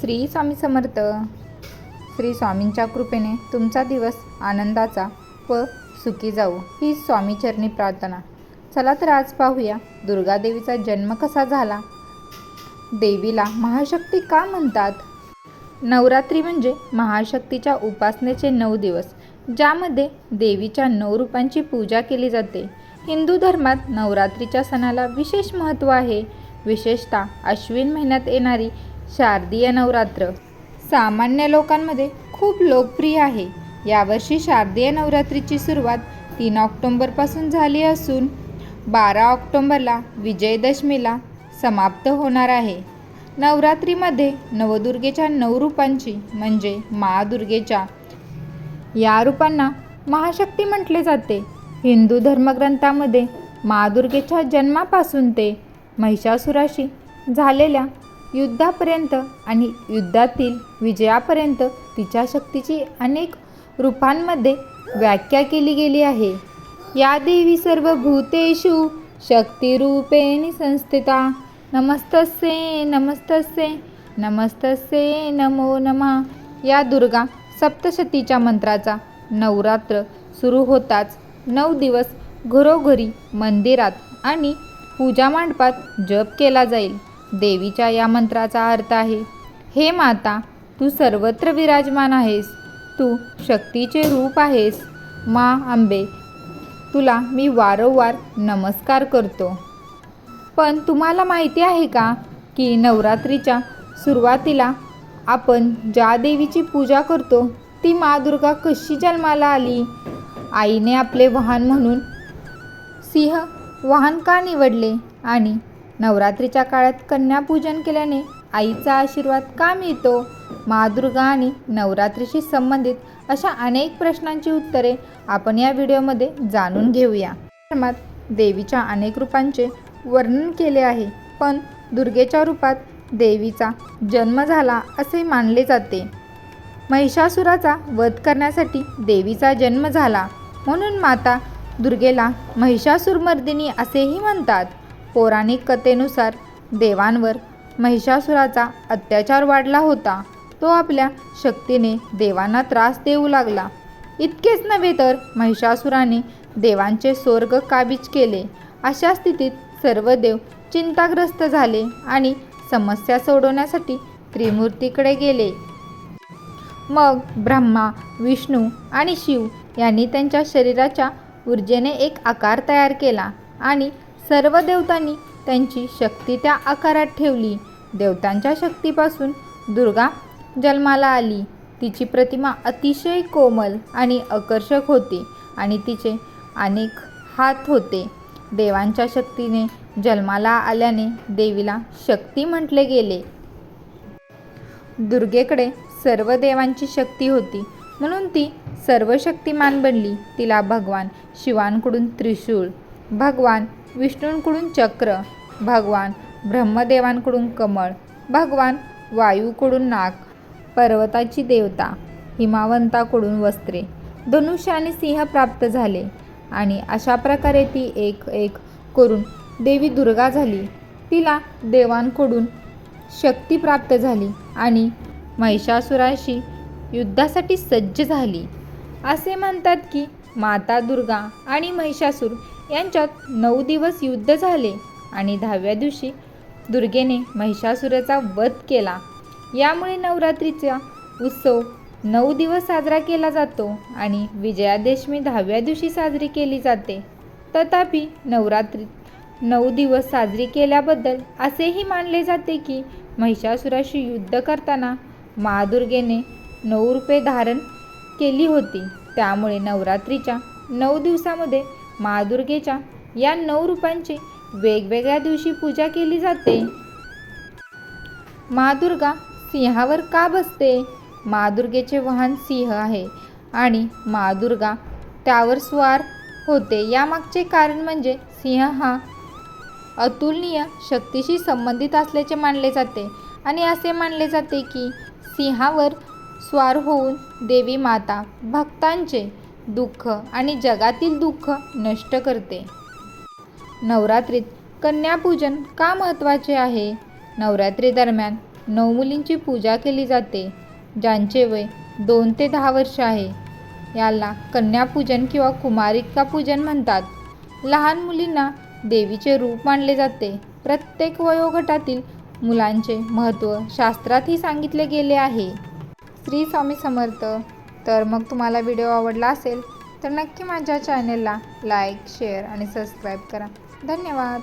श्री स्वामी समर्थ. श्री स्वामींच्या कृपेने तुमचा दिवस आनंदाचा व सुखी जाऊ ही स्वामीचरणी प्रार्थना. चला तर आज पाहूया दुर्गादेवीचा जन्म कसा झाला? देवीला महाशक्ती का म्हणतात? नवरात्री म्हणजे महाशक्तीच्या उपासनेचे नऊ दिवस ज्यामध्ये देवीच्या नऊ रूपांची पूजा केली जाते. हिंदू धर्मात नवरात्रीच्या सणाला विशेष महत्त्व आहे. विशेषतः अश्विन महिन्यात येणारी शारदीय नवरात्र. सामान्य लोकांमध्ये खूप लोकप्रिय आहे. यावर्षी शारदीय नवरात्रीची सुरुवात तीन ऑक्टोंबरपासून झाली असून बारा ऑक्टोंबरला विजयदशमीला समाप्त होणार आहे. नवरात्रीमध्ये नवदुर्गेच्या नऊ रूपांची म्हणजे महादुर्गेच्या या रूपांना महाशक्ती म्हटले जाते. हिंदू धर्मग्रंथामध्ये महादुर्गेच्या जन्मापासून ते महिषासुराशी झालेल्या युद्धापर्यंत आणि युद्धातील विजयापर्यंत तिच्या शक्तीची अनेक रूपांमध्ये व्याख्या केली गेली आहे. या देवी सर्व भूतेषु शक्तिरूपेणी संस्थिता। नमस्तस्ये नमस्तस्ये नमस्तस्ये नमो नमा। या दुर्गा सप्तशतीच्या मंत्राचा नवरात्र सुरू होताच नऊ दिवस घरोघरी मंदिरात आणि पूजा मांडपात जप केला जाईल. देवीच्या या मंत्राचा अर्थ आहे हे माता तू सर्वत्र विराजमान आहेस. तू शक्तीचे रूप आहेस. मा आंबे तुला मी वारंवार नमस्कार करतो. पण तुम्हाला माहिती आहे का की नवरात्रीच्या सुरुवातीला आपण ज्या देवीची पूजा करतो ती मा दुर्गा कशी जन्माला आली? आईने आपले वाहन म्हणून सिंह वाहन का निवडले आणि नवरात्रीच्या काळात कन्यापूजन केल्याने आईचा आशीर्वाद का मिळतो? महादुर्गा आणि नवरात्रीशी संबंधित अशा अनेक प्रश्नांची उत्तरे आपण या व्हिडिओमध्ये जाणून घेऊया. धर्मात देवीच्या अनेक रूपांचे वर्णन केले आहे पण दुर्गेच्या रूपात देवीचा जन्म झाला असे मानले जाते. महिषासुराचा वध करण्यासाठी देवीचा जन्म झाला म्हणून माता दुर्गेला महिषासुरमर्दिनी असेही म्हणतात. पौराणिक कथेनुसार देवांवर महिषासुराचा अत्याचार वाढला होता. तो आपल्या शक्तीने देवांना त्रास देऊ लागला. इतकेच नव्हे तर महिषासुराने देवांचे स्वर्ग काबीज केले. अशा स्थितीत सर्व देव चिंताग्रस्त झाले आणि समस्या सोडवण्यासाठी त्रिमूर्तीकडे गेले. मग ब्रह्मा विष्णू आणि शिव यांनी त्यांच्या शरीराच्या ऊर्जेने एक आकार तयार केला आणि सर्व देवतांनी त्यांची शक्ती त्या आकारात ठेवली. देवतांच्या शक्तीपासून दुर्गा जन्माला आली. तिची प्रतिमा अतिशय कोमल आणि आकर्षक होती आणि तिचे अनेक हात होते. देवांच्या शक्तीने जन्माला आल्याने देवीला शक्ती म्हटले गेले. दुर्गेकडे सर्व देवांची शक्ती होती. म्हणून ती सर्व शक्तिमान बनली. तिला भगवान शिवांकडून त्रिशूळ भगवान विष्णूंकडून चक्र भगवान ब्रह्मदेवांकडून कमळ भगवान वायूकडून नाक पर्वताची देवता हिमावंताकडून वस्त्रे धनुष्य आणि सिंह प्राप्त झाले. आणि अशा प्रकारे ती एक एक करून देवी दुर्गा झाली. तिला देवांकडून शक्ती प्राप्त झाली आणि महिषासुराशी युद्धासाठी सज्ज झाली. असे म्हणतात की माता दुर्गा आणि महिषासूर यांच्यात नऊ दिवस युद्ध झाले आणि दहाव्या दिवशी दुर्गेने महिषासुराचा वध केला. यामुळे नवरात्रीचा उत्सव नऊ दिवस साजरा केला जातो आणि विजयादशमी दहाव्या दिवशी साजरी केली जाते. तथापि नवरात्रीत नऊ दिवस साजरी केल्याबद्दल असेही मानले जाते की महिषासुराशी युद्ध करताना महादुर्गेने नऊ रुपये धारण केली होती. त्यामुळे नवरात्रीच्या नऊ दिवसामध्ये महादुर्गेच्या या नऊ रूपांची वेगवेगळ्या दिवशी पूजा केली जाते. महादुर्गा सिंहावर का बसते? महादुर्गेचे वाहन सिंह आहे आणि महादुर्गा त्यावर स्वार होते. यामागचे कारण म्हणजे सिंह हा अतुलनीय शक्तीशी संबंधित असल्याचे मानले जाते आणि असे मानले जाते की सिंहावर स्वार होऊन देवी माता भक्तांचे दुःख आणि जगातील दुःख नष्ट करते. नवरात्रीत कन्यापूजन का महत्त्वाचे आहे? नवरात्रीदरम्यान नऊ मुलींची पूजा केली जाते ज्यांचे वय दोन ते दहा वर्ष आहे. याला कन्यापूजन किंवा कुमारिका पूजन म्हणतात. लहान मुलींना देवीचे रूप मानले जाते. प्रत्येक वयोगटातील मुलांचे महत्त्व शास्त्रातही सांगितले गेले आहे. श्री स्वामी समर्थ. तर मग तुम्हाला व्हिडिओ आवडला असेल तर नक्की माझ्या चॅनेलला लाईक शेअर आणि सबस्क्राईब करा. धन्यवाद.